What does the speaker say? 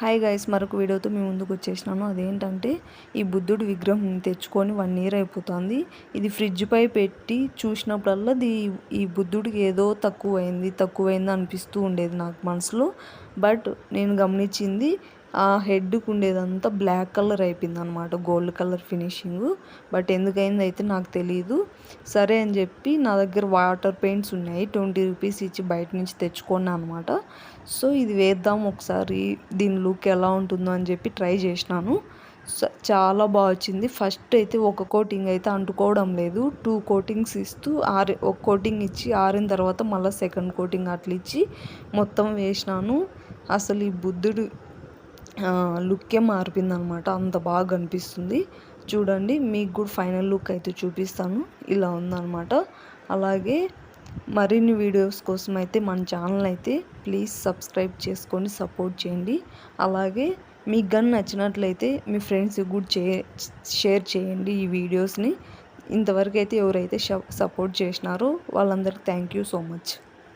Hi guys మరొక వీడియోతో మేము ముందుకు వచ్చేసినాను. అదేంటంటే ఈ బుద్ధుడి విగ్రహం తెచ్చుకొని వన్ ఇయర్ అయిపోతుంది. ఇది ఫ్రిడ్జ్పై పెట్టి చూసినప్పుడల్లా దీ ఈ బుద్ధుడికి ఏదో తక్కువైంది తక్కువైంది అనిపిస్తూ ఉండేది నాకు మనసులో. బట్ నేను గమనించింది ఆ హెడ్కి ఉండేదంతా బ్లాక్ కలర్ అయిపోయింది అనమాట గోల్డ్ కలర్ ఫినిషింగ్. బట్ ఎందుకైంది అయితే నాకు తెలియదు సరే అని చెప్పి నా దగ్గర వాటర్ పెయింట్స్ ఉన్నాయి ట్వంటీ రూపీస్ ఇచ్చి బయట నుంచి తెచ్చుకున్నాను అనమాట సో ఇది వేద్దాం ఒకసారి దీని లుక్ ఎలా ఉంటుందో అని చెప్పి ట్రై చేసినాను. చాలా బాగా వచ్చింది. ఫస్ట్ అయితే ఒక కోటింగ్ అయితే అంటుకోవడం లేదు. టూ కోటింగ్స్ ఇస్తూ ఆరి ఒక కోటింగ్ ఇచ్చి ఆరిన తర్వాత మళ్ళీ సెకండ్ కోటింగ్ అట్లా ఇచ్చి మొత్తం వేసినాను. అసలు ఈ బుద్ధుడు లుక్కే మారిపోయింది అనమాట అంత బాగా కనిపిస్తుంది చూడండి మీకు కూడా ఫైనల్ లుక్ అయితే చూపిస్తాను. ఇలా ఉందన్నమాట అలాగే మరిన్ని వీడియోస్ కోసం అయితే మన ఛానల్ అయితే ప్లీజ్ సబ్స్క్రైబ్ చేసుకొని సపోర్ట్ చేయండి. అలాగే మీకు కానీ నచ్చినట్లయితే మీ ఫ్రెండ్స్కి కూడా చే షేర్ చేయండి ఈ వీడియోస్ని. ఇంతవరకు అయితే ఎవరైతే సపోర్ట్ చేసినారో వాళ్ళందరికీ థ్యాంక్ యూ సో మచ్.